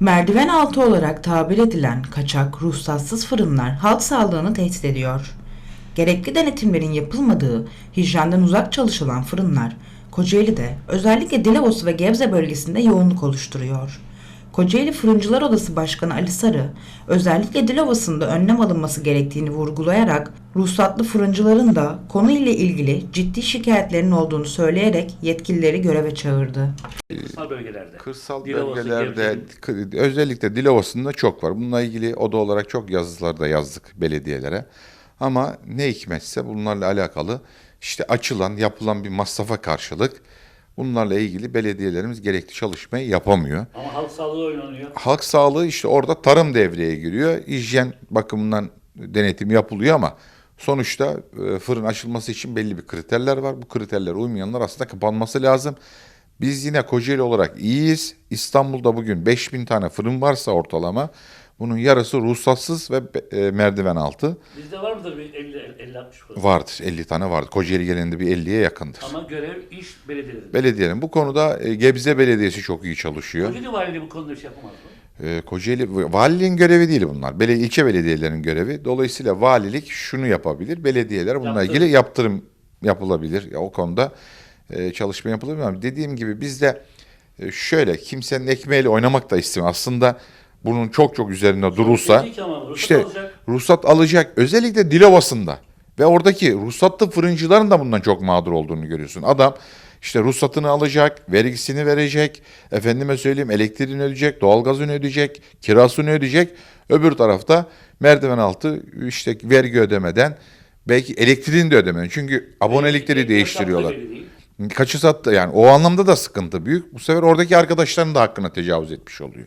Merdiven altı olarak tabir edilen kaçak, ruhsatsız fırınlar halk sağlığını tehdit ediyor. Gerekli denetimlerin yapılmadığı, hijyenden uzak çalışılan fırınlar Kocaeli'de özellikle Dilovası ve Gebze bölgesinde yoğunluk oluşturuyor. Kocaeli Fırıncılar Odası Başkanı Ali Sarı, özellikle Dilovası'nda önlem alınması gerektiğini vurgulayarak ruhsatlı fırıncıların da konuyla ilgili ciddi şikayetlerin olduğunu söyleyerek yetkilileri göreve çağırdı. Kırsal bölgelerde. Kırsal Dilovası, bölgelerde özellikle Dilovası'nda çok var. Bununla ilgili oda olarak çok yazılar da yazdık belediyelere. Ama ne hikmetse bunlarla alakalı işte açılan, yapılan bir masrafa karşılık bunlarla ilgili belediyelerimiz gerekli çalışmayı yapamıyor. Ama halk sağlığı oynanıyor. Halk sağlığı işte orada tarım devreye giriyor. Hijyen bakımından denetim yapılıyor ama sonuçta e, fırın açılması için belli bir kriterler var. Bu kriterlere uymayanlar aslında kapanması lazım. Biz yine Kocaeli olarak iyiyiz. İstanbul'da bugün 5000 tane fırın varsa ortalama bunun yarısı ruhsatsız ve e, merdiven altı Bizde var mıdır bir 50-60 fırın? vardır. 50 tane vardır. Kocaeli genelinde bir 50'ye yakındır. Ama görev iş belediyede. Belediyenin bu konuda e, Gebze Belediyesi çok iyi çalışıyor. Kocaeli Valiliği bu konuda bir şey yapamaz mı? Ee, Kocaeli valiliğin görevi değil bunlar. Bele, ilçe belediyelerinin görevi. Dolayısıyla valilik şunu yapabilir. Belediyeler bununla Yaptırım. ilgili yaptırım yapılabilir. Ya, o konuda e, çalışma yapılabilir. Ama dediğim gibi bizde e, şöyle kimsenin ekmeğiyle oynamak da istemiyor. Aslında bunun çok çok üzerinde durulsa işte ruhsat alacak. Özellikle Dilovası'nda ve oradaki ruhsatlı fırıncıların da bundan çok mağdur olduğunu görüyorsun. Adam işte ruhsatını alacak, vergisini verecek, efendime söyleyeyim elektriğini ödeyecek, doğalgazını ödeyecek, kirasını ödeyecek. Öbür tarafta merdiven altı işte vergi ödemeden belki elektriğini de ödemeden. Çünkü abonelikleri Ekmek değiştiriyorlar. Kaçı sattı yani o anlamda da sıkıntı büyük. Bu sefer oradaki arkadaşların da hakkına tecavüz etmiş oluyor.